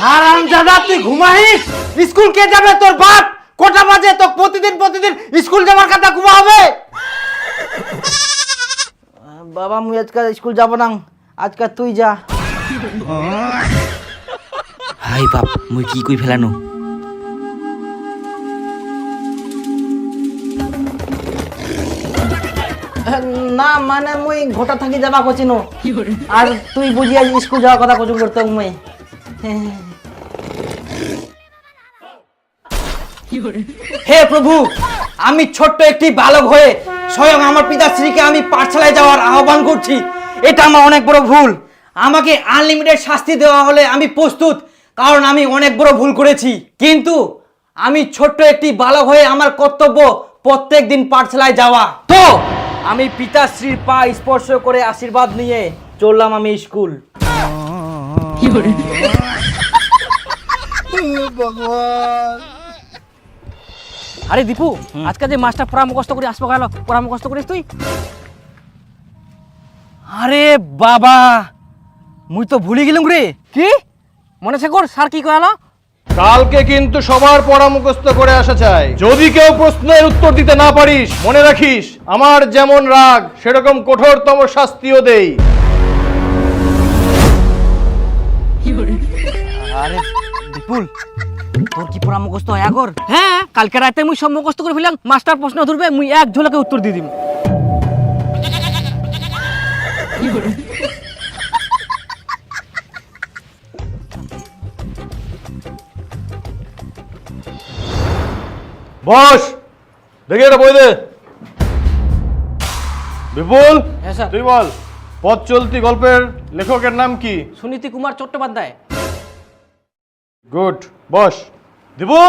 হারাম জাদা তুই ঘুমাইস? স্কুল কে যাবে তোর বাপ? কটা বাজে? তো প্রতিদিন প্রতিদিন স্কুল যাওয়ার কথা ঘুমা হবে বাবা মুই আজকাল স্কুল যাব না। আজকাল তুই যা। হাই বাপ মুই কি কই ফেলানো? না মানে মুই ঘটা থাকি যাবা কচিনো। আর তুই বুঝিয়া স্কুল যাওয়ার কথা কচুন করতে মুই। হে প্রভু, আমি ছোট্ট একটি বালক হয়ে স্বয়ং আমার পিতাশ্রীকে আমি পাঠশালায় যাওয়ার আহ্বান করছি। এটা আমার অনেক বড় ভুল। আমাকে আনলিমিটেড শাস্তি দেওয়া হলে আমি প্রস্তুত, কারণ আমি অনেক বড় ভুল করেছি। কিন্তু আমি ছোট্ট একটি বালক হয়ে আমার কর্তব্য প্রত্যেক দিন পাঠশালায় যাওয়া। তো, আমি পিতাশ্রীর পা স্পর্শ করে আশীর্বাদ নিয়ে চললাম আমি স্কুল। আরে দীপু আজকে যে মাছটা পড়া মুখস্থ করে আসব গেল পড়া মুখস্থ করিস তুই? আরে বাবা মুই তো ভুলে গেলাম রে। কি? মনে আছে কর স্যার কি কয়ালো কালকে কিন্তু সবার পড়া মুখস্থ করে আসা চাই। যদি কেউ প্রশ্নের উত্তর দিতে না পারিস মনে রাখিস আমার যেমন রাগ সেরকম কঠোরতম শাস্তিও দেই। বিপুল তোর কি পড়া মুখস্থ হয় আগর? হ্যাঁ কালকে রাতে মুই সব মুখস্থ করে ফেলাম মাস্টার প্রশ্ন ধরবে মুই এক ঝোলাকে উত্তর দিয়ে দিম। বস দেখি এটা বই দে। বিপুল হ্যাঁ, স্যার। তুই বল পথ চলতি গল্পের লেখকের নাম কি? সুনীতি কুমার চট্টোপাধ্যায়। Good boss. দিবু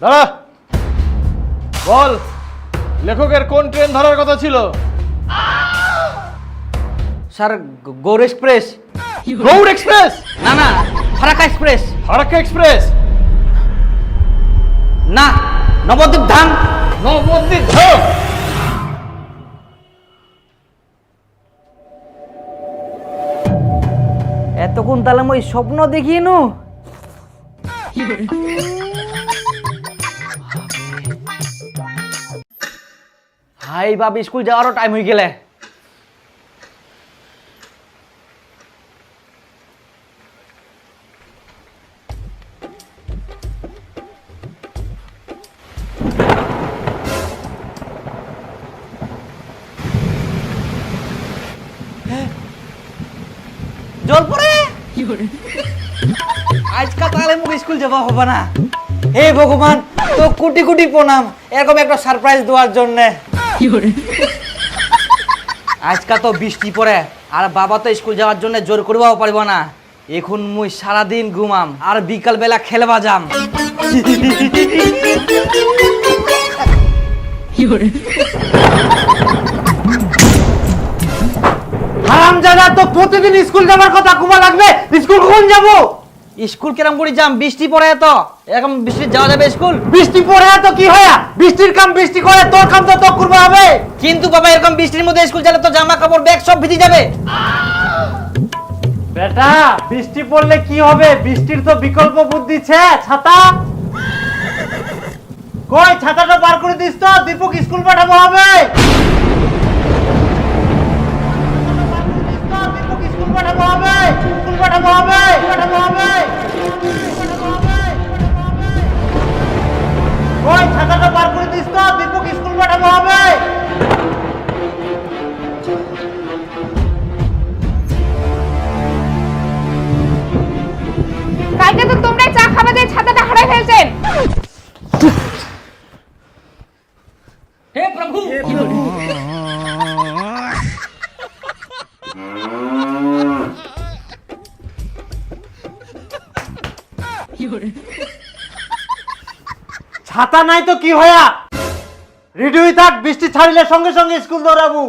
দাঁড়া। বল লেখকের কোন ট্রেন ধরার কথা ছিল? Sir Gour express. Gour express? না না ফারাক্কা এক্সপ্রেস। ফারাক্কা এক্সপ্রেস? না নবদ্বীপ ধাম। নবদ্বীপ ধাম। এতক্ষণ তাহলে মই স্বপ্ন দেখি নু? হাই বাপ স্কুল যাওয়ারও টাইম হয়ে গেলে। স্কুল যাওয়া হবে না। হে ভগবান তো কোটি কোটি প্রণাম। এরকম একটা সারপ্রাইজ দেওয়ার জন্য। আজকাল তো বৃষ্টি পড়ে আর বাবা তো স্কুল যাওয়ার জন্য জোর করবাও পারব না। এখন মুই সারাদিন ঘুমাম আর বিকাল বেলা খেলবা যাম। হারাম জানা তো প্রতিদিন স্কুল যাবার কথা ঘুমা লাগবে? স্কুল কখন যাব? স্কুল কেরম করে যাম বৃষ্টি পড়ে তো। এরকম বৃষ্টি যাওয়া যাবে স্কুল? বৃষ্টি পড়ে তো কি হয়? বৃষ্টির কাম বৃষ্টি করে তোর কাম তো তোর করবে হবে। কিন্তু বাবা এরকম বৃষ্টির মধ্যে স্কুল গেলে তো জামা কাপড় ব্যাগ সব ভিজে যাবে। বেটা বৃষ্টি পড়লে কি হবে? বৃষ্টির তো বিকল্প বুদ্ধি ছে ছাতা। কই ছাতাটা বার করে দিস তো দীপক স্কুল পাঠাবো হবে। ছাতাটা পার করে দিস তো দীপক স্কুল পাঠাবো হবে। পাঠাবো হবে। পাঠাবো হবে কই ছাতাটা বার করে দিস তো, দীপক স্কুল পাঠাবো হবে। কালকে তো তোমরা চা খাবে ছাতাটা হারাই ফেলছেন। ছাতা নাই তো কি হয়া? রেডি হই থাক বৃষ্টি ছাড়িলে সঙ্গে সঙ্গে স্কুল দৌড়াবো।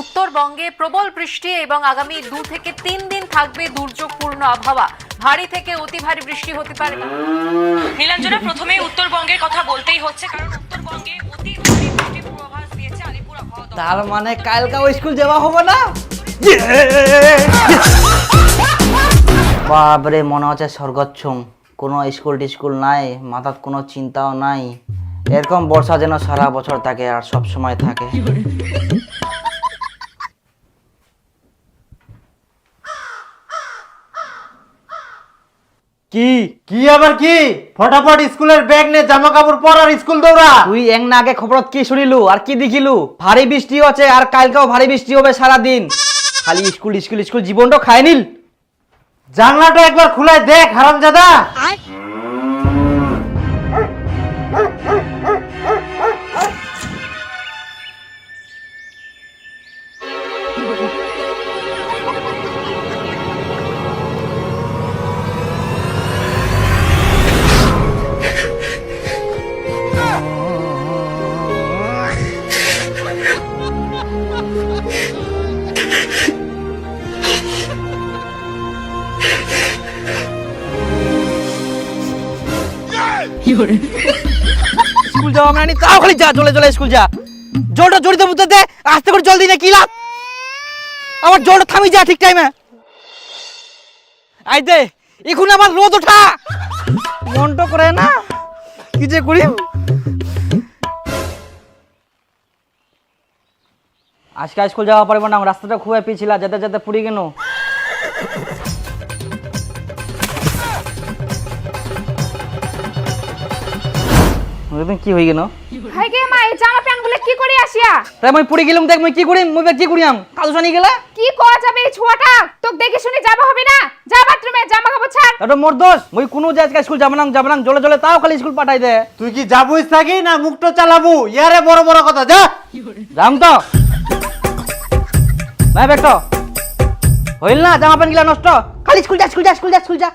উত্তরবঙ্গে প্রবল বৃষ্টি এবং আগামী দু থেকে তিন দিন থাকবে দুর্যোগপূর্ণ আবহাওয়া। ভারী থেকে অতি ভারী বৃষ্টি হতে পারে। নীলাঞ্জনা প্রথমে উত্তরবঙ্গের কথা বলতেই হচ্ছে কারণ উত্তরবঙ্গে অতি ভারী বৃষ্টির পূর্বাভাস দিয়েছে আলিপুর আবহাওয়া তার মানে কালকাও স্কুল যাওয়া হবে না? বাপরে মনে হচ্ছে স্বর্গচ্ছম কোনো স্কুল টিস্কুল নাই মাথার কোনো চিন্তাও নাই। এরকম বর্ষা যেন সারা বছর থাকে আর সব সময় থাকে। কি? কি আবার কি? ফটাফট স্কুলের ব্যাগ নে জামা কাপড় পর আর স্কুল দৌড়া। তুই এক না আগে খবরত কি শুনিলু আর কি দেখিলু? ভারী বৃষ্টি আছে আর কালকেও ভারী বৃষ্টি হবে সারা দিন খালি স্কুল স্কুল স্কুল জীবনটা খায় নিল। জানলাটা একবার খুলে দেখ হারাম হারামজাদা তাও খালি যা স্কুল যা। জড়িতে বুঝতে দে, আস্তে করে না, কি লাভ? আমার থামি যা ঠিক টাইমে আই এখন আমার রোদ ওঠা। মনটা করে না, কি যে করি। আজকে স্কুল যাওয়া পারব না রাস্তাটা খুবই পিছিলা যেতে যেতে পুরি কেন কি হয়ে গেল? হাই গে মা এই জামা প্যান্টগুলো কি করে আসিয়া? তাই মই পুরি গেলাম দেখ মই কি করিম মই কি করিয়াম কাজু জানি গেলে? কি করা যাবে এই ছোয়াটা? তোকে দেখে শুনে যাবা হবে না? যা বাথরুমে জামা কাপড় ছাড়। এটা মোর দোষ? মই কোনো যে আজকে স্কুল যাব না যাব না জলে জলে তাও খালি স্কুল পাঠাই দে। তুই কি যাবুই থাকি না মুখটা চালাবু? ইয়ারে বড় বড় কথা যা। যাম তো। নাই বেটো হইল না জামা প্যান্ট গিলা নষ্ট। খালি স্কুল যা স্কুল যা স্কুল যা স্কুল যা।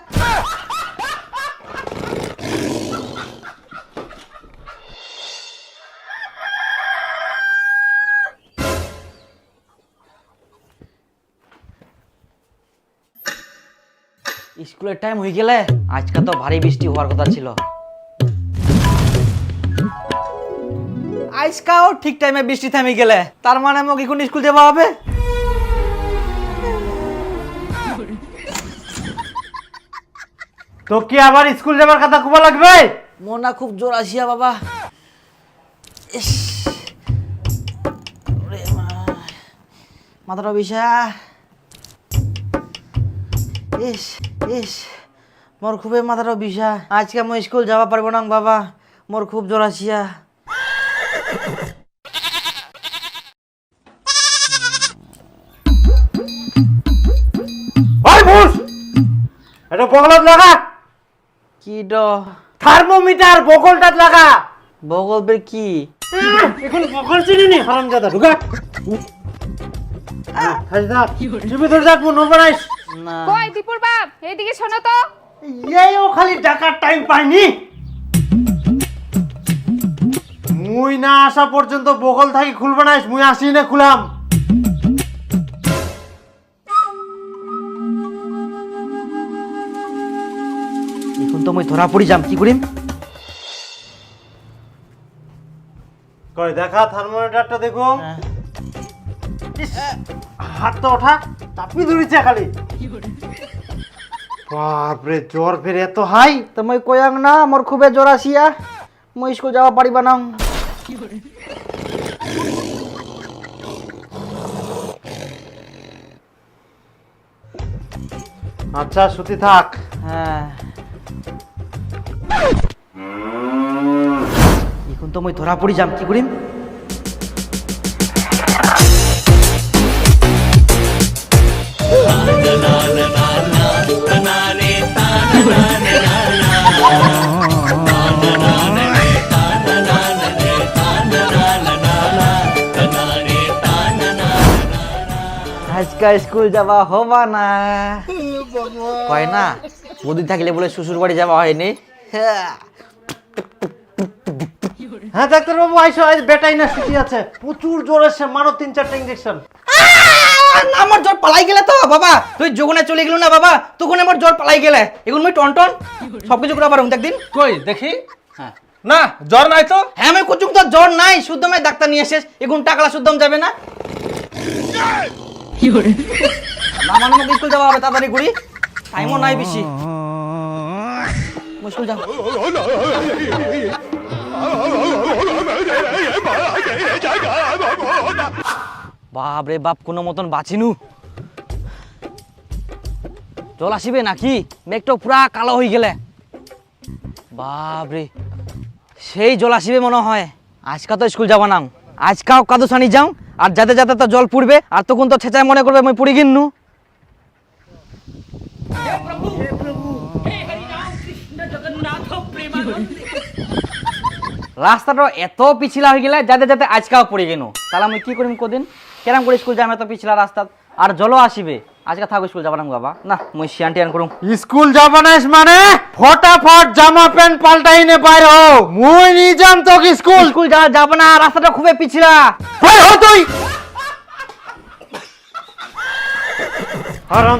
স্কুলের টাইম হয়ে গেলে আজকে তো ভারী বৃষ্টি হওয়ার কথা ছিল। আজকাও ঠিক টাইমে বৃষ্টি থামে গেলে। তার মানে আমাকে এখন স্কুল যাওয়া হবে? তো কি আবার স্কুল যাবার কথা খুব লাগবে? মনা খুব জোর আসিয়া বাবা। মাথাটা বিষা। ইস ইস মোর খুবই মাথাটা বিষা। আজকে মই স্কুল যাওয়া পারব না বাবা। মোর খুব জোর আসিয়া। ওই এটা বগলত লাগা? কি ড? থার্মোমিটার বগলটা লাগা। বগল বের কি? এখন বগল চিনি নি? হারামজাদা ঢুকা। হাজদা টিভি ধরে যাক মন বানাইস না। কই দীপুর বাপ? এইদিকে শোনো তো। এই ও খালি ডাকার টাইম পাইনি। মুই না আসা পর্যন্ত বগল থাকি খুলবে না মুই আসি না খুলাম। এখন তো মই ধরা পড়ি যাম কি করিম? কই দেখা থার্মোমিটারটা দেখো ইস, হাত তো ওঠা। চাপি ধরেছে খালি। বাপরে জ্বর ফের এত হাই? তো মই কয়াং না মোর খুবই জ্বর আসিয়া মই স্কুল যাওয়া পারিবা না। আচ্ছা সুতি থাক। হ্যাঁ। এখন তো মই ধরা পড়ি যাম কি করিম? আজকে স্কুল যাওয়া হবা না। হয় না? বদি থাকলে বলে শ্বশুর বাড়ি যাওয়া হয়নি। হ্যাঁ। হ্যাঁ ডাক্তার বাবু আইসো আজ বেটাই না সুতি আছে। প্রচুর জ্বর এসে মারো তিন চারটা ইঞ্জেকশন আমার জ্বর পালাই গেলে তো বাবা। তুই যখনে চলে গেল না বাবা। তখন আমার জ্বর পালাই গেলে। এখন মই টন টন সব কিছু করা পারুম একদিন কই দেখি? হ্যাঁ। না জ্বর নাই তো? হ্যাঁ আমি কুচুং তো জ্বর নাই। শুদ্ধ মাই ডাক্তার নিয়ে এসেস এখন টাকালা শুদ্ধম যাবে না। আমাকে স্কুল যাওয়া হবে তাড়াতাড়ি করি টাইমও নাই বেশি। যাও। বাপ রে বাপ কোনো মতন বাঁচিনু। জল আসিবে নাকি? মেঘটা পুরা কালো হয়ে গেলে। বাপ রে সেই জল আসিবে মনে হয়। আজকা তো স্কুল যাবা না আজকাও কাদু সানি যাও। আর যাতে যাতে তো জল পুড়বে, আর তখন তো ছেঁচায় মনে করবে আমি পুড়ি গিন্নু। রাস্তাটা এত পিছিলা হয়ে গেলে যাতে যাতে আজকাও পড়ে গেল তাহলে আমি কি করিম কদিন? কেরাম করে স্কুল যাম এত পিছিলা রাস্তা, আর জলও আসিবে। আজকে থাকো স্কুল যাবা না বাবা? না মুই শিয়ান টিয়ান করুম। স্কুল যাবানাস মানে? ফটাফট জামা প্যান্ট পাল্টাই নে বাইর হও। মুই নি যাম তো স্কুল। স্কুল যাওয়া যাবে না রাস্তাটা খুবই পিছিলা। কই হ তুই!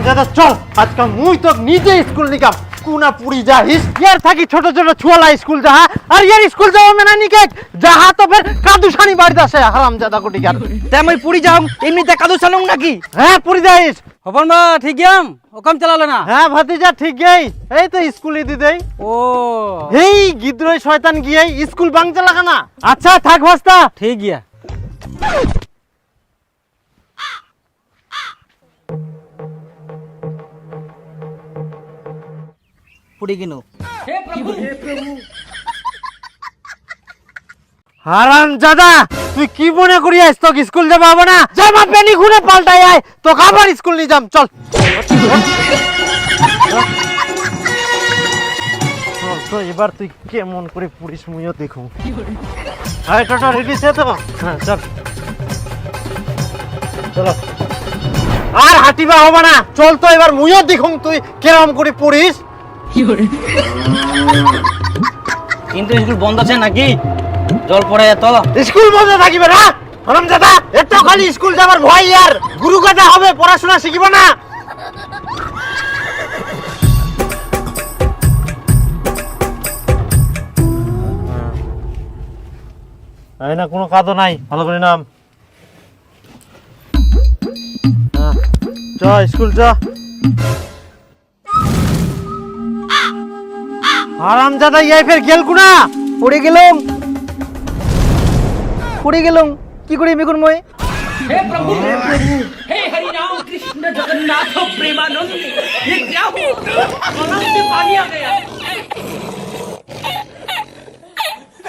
দাদা চল। আজকে মুই তো নিজে স্কুল নিকাম কুনা পুরি যাহিস ইয়ার থাকি ছোট ছোট ছুয়ালা স্কুল যাহা আর ইয়ার স্কুল যাওয়া মেনা নিকে যাহা তো ফের কাদুসানি বাড়িতে আসে হারাম দাদা কোটিকার। তাই আমি পুরী যাও এমনিতে কাদু নাকি? হ্যাঁ পুরি যাইস। হপন বা ঠিক গেম ওকাম চালালো না? হ্যাঁ ভাতিজা ঠিক গেই এই তো স্কুলে দিদেই ও। এই গিদ্রই শয়তান গিয়ে স্কুল বাংচা লাগা না আচ্ছা থাক ভাস্তা। ঠিক গিয়া। পুরী কিনু হারাম দাদা তুই কি মনে স্কুল যাবা হবে না? জামা প্যানি খুলে পাল্টাই আয় তো আবার স্কুল নিয়ে যাম চল। তো এবার তুই কেমন করে পুলিশ মুইও দেখুন হ্যাঁ টোটো রেডি সে তো? হ্যাঁ চল। চলো। আর হাঁটিবা হবে না। চল তো এবার মুইও দেখুন তুই কেরম করে পড়িস। কিন্তু স্কুল বন্ধ আছে নাকি? জল পড়ে এত স্কুল বন্ধ থাকিবে না? হরম দাদা এত খালি স্কুল যাবার ভয় আর গুরু কথা হবে পড়াশোনা শিখিব না। এই না কোনো কাদও নাই ভালো করে নাম। চ স্কুল চ। আরাম দাদা ইয়াই ফের গেল কুনা পড়ে গেলম। পড়ে গেলাম। কি করি এখন মই আরাম দাদা তোর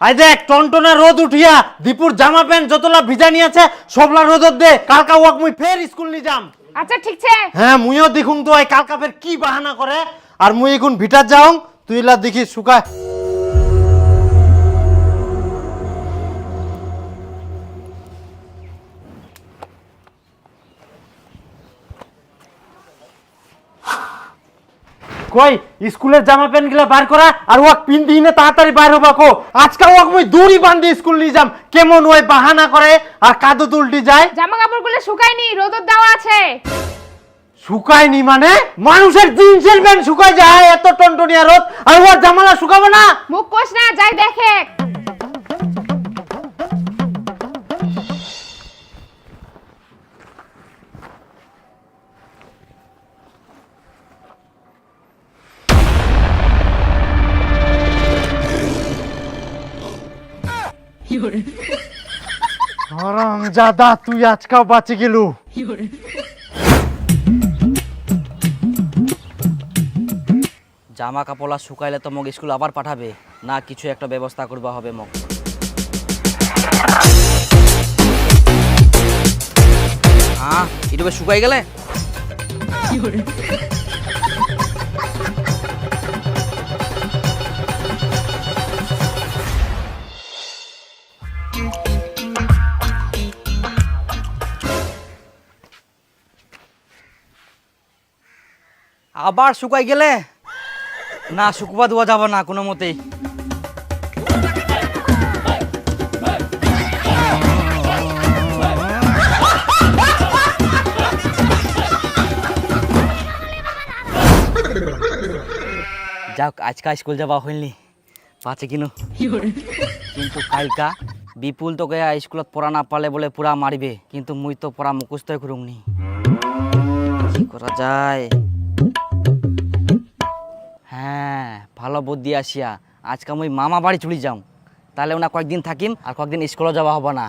আই দেখ টনটনা রোদ উঠিয়া দীপুর জামা প্যান্ট যতলা ভিজা নিয়েছে সবলা রোদত দে। কালকা ওয়াক মুই ফের স্কুল নি যাম। আচ্ছা ঠিক আছে হ্যাঁ মুইও দেখুন তো এই কালকা ফের কি বাহানা করে। আর মুই এখন ভিটার যাও তুইলা দেখি শুকায়। কই? স্কুলের জামা প্যান্টগুলা বার করা আর ওয়াক পিন্দি না তাড়াতাড়ি বার হবা কো। আজকাল ওয়াক মুই দড়ি বান্ধি স্কুল নিয়ে যাম। কেমন ওই বাহানা করে আর কাদু দুলটি যায়? জামা কাপড়গুলো শুকায়নি রোদর দেওয়া আছে। শুকায়নি মানে? মানুষের জিন্সের প্যান্ট শুকায় যায় এত টনটনিয়া রোদ আর ওর জামালা শুকাবে না? মুখ কোষ না যাই দেখে। আরাম জাদা তুই আজকাও বাঁচি গেলু জামা কাপড় শুকাইলে তো মোক স্কুল আবার পাঠাবে। না কিছু একটা ব্যবস্থা করবা হবে মোক হ্যাঁ এটা শুকাই গেলে? আবার শুকাই গেলে? না, শুকবা দেওয়া যাবে না, কোনো মতেই। যাক, আজকা স্কুল যাওয়া হইনি পাচ্ছে কিনু? কিন্তু কালকা বিপুল তোকে স্কুলত পড়া না পালে বলে পুরা মারিবে, কিন্তু মুই তো পড়া মুখস্থই করুমনি। করা যায়? হ্যাঁ ভালো বুদ্ধি আসিয়া। আজকে মুই মামা বাড়ি চলে যাও তাহলে ওনা কয়েকদিন থাকিম আর কয়েকদিন স্কুলে যাওয়া হবে না।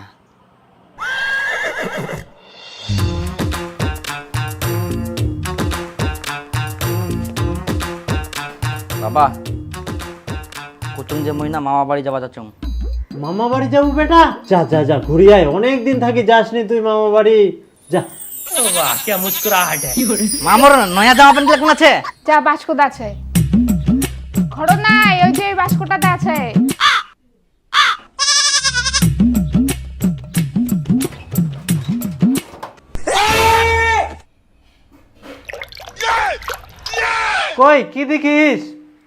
বাবা কুচুম যে মুই না মামা বাড়ি যাওয়া যাচ্ছ। মামা বাড়ি যাব বেটা? যা যা যা ঘুরে আয়। অনেক দিন থাকি যাসনি তুই মামা বাড়ি। যা। মামর নয়া জামা প্যান্ট কোন আছে? যা বাস্কটা আছে? ঘর নাই ওই যে বাস্কটাতে আছে। কই কি দেখিস?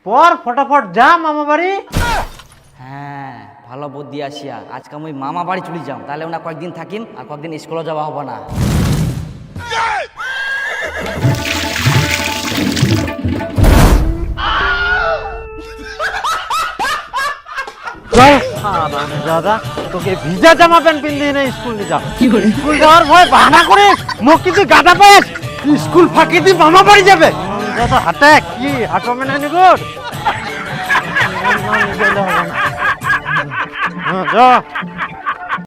পর ফটাফট যা মামা বাড়ি। হ্যাঁ ভালো বুদ্ধি আসিয়া। আজকে আমি মামা বাড়ি চলে যাও তাহলে ওনা কয়েকদিন থাকিম আর কয়েকদিন স্কুলে যাওয়া হবে না। দাদা তোকে ভিজা জামা প্যান্ট পিন্দি না স্কুল নিয়ে যা। স্কুল যাওয়ার ভয় বাহানা করে মুখ কিন্তু গাদা পাস। স্কুল ফাঁকি দিয়ে মামা বাড়ি যাবে। দাদা হাতে কি হাঁটো মেনে নিগুর? যা।